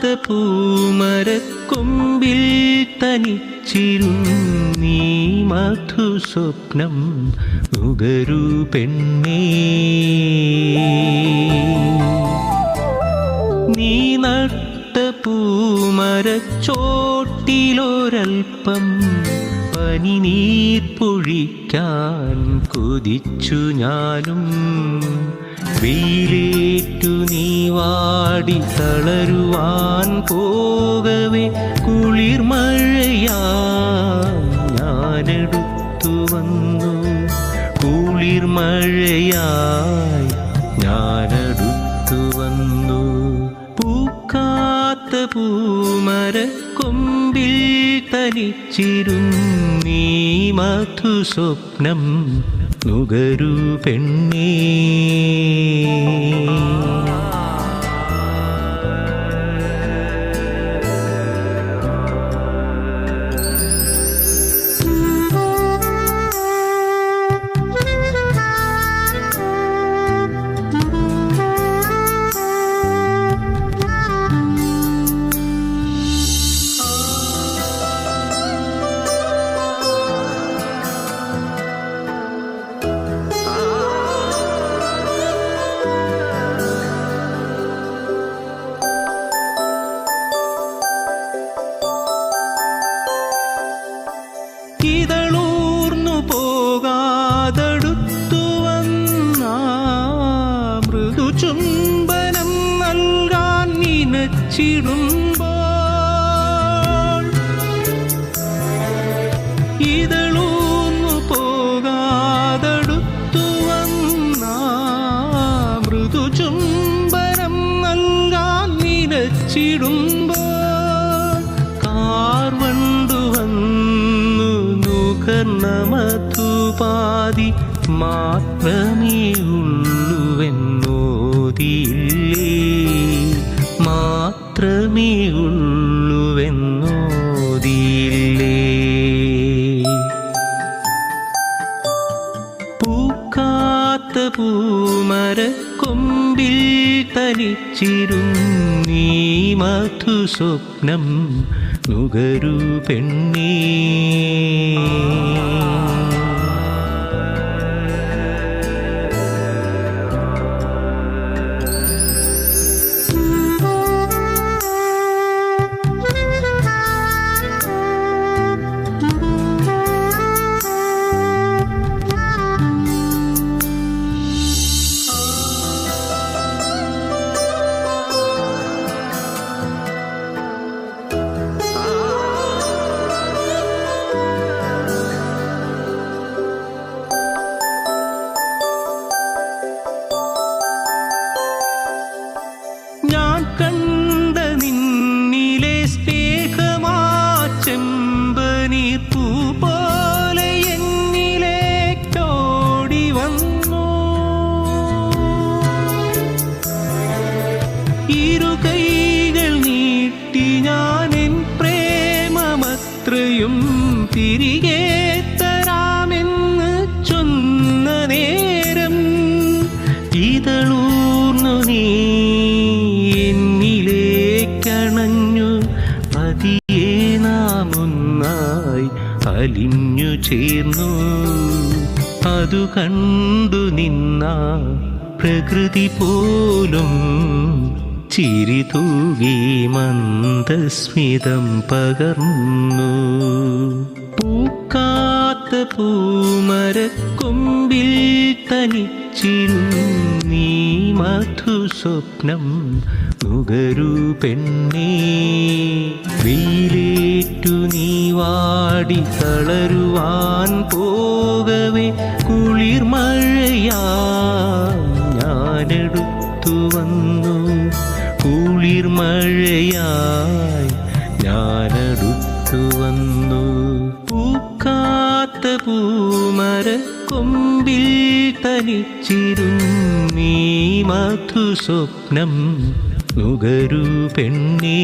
പൂത്ത പൂമരക്കൊമ്പിൽ തനിച്ചിരുന്നീ മധുസ്വപ്നം നുകരു പെണ്ണേ. നീ നട്ട പൂമരച്ചോട്ടിലൊരൽപ്പം പനിനീർ പൊഴിക്കാൻ കൊതിച്ചു ഞാനും. വെയിലേറ്റു നീവാ വാടി തളരുവാൻ പോകവേ കുളിർമഴയാ ഞാനെടുത്തു വന്നു. കുളിർമഴയായി ഞാനെടുത്തു വന്നു. പൂക്കാത്ത പൂമര കൊമ്പിൽ തനിച്ചിരുന്നീ മധു സ്വപ്നം നുകരു പെണ്ണേ. മൃദു ചുംബനം നൽകാൻ നിനച്ചിടുമ്പോൾ ഇതളൂർന്നു പോകാതടുത്തു വന്ന മൃദു ചുംബനം നൽകാൻ മധുപാതി മാത്രമേ ഉള്ളുവെന്നോതിയില്ലേ മാത്രമേ ഉള്ളുവെന്നോതിയില്ലേ? പൂക്കാത്ത പൂമര കൊമ്പിൽ തനിച്ചിരുന്നീ മധുസ്വപ്നം നുകരു പെണ്ണേ ഇരു കൈകൾ നീട്ടി ഞാൻ എൻ പ്രേമമത്രയും തിരികെ തരാമെന്ന് ചൊന്ന നേരം ഇതളൂർന്നു നീ എന്നിലേക്കണഞ്ഞു പതിയെ നാം ഒന്നായി അലിഞ്ഞു ചേർന്നു. അതു കണ്ടു നിന്ന പ്രകൃതി പോലും ചിരി തൂകി മന്ദസ്മിതം പകർന്നു. പൂക്കാത്ത പൂമര കൊമ്പിൽ തനിച്ചിരുന്നീ മധു സ്വപ്നം നുകരു പെണ്ണേ. വെയിലേറ്റു നീ വാടി തളരുവാൻ പോകവേ. കുളിർമഴയാ ഞാനെടുത്തു വന്നു. കുളിർമഴയായി ഞാനടുത്തു വന്നു. പൂക്കാത്ത പൂമര കൊമ്പിൽ തനിച്ചിരുന്നീ മധു സ്വപ്നം നുകരു പെണ്ണേ.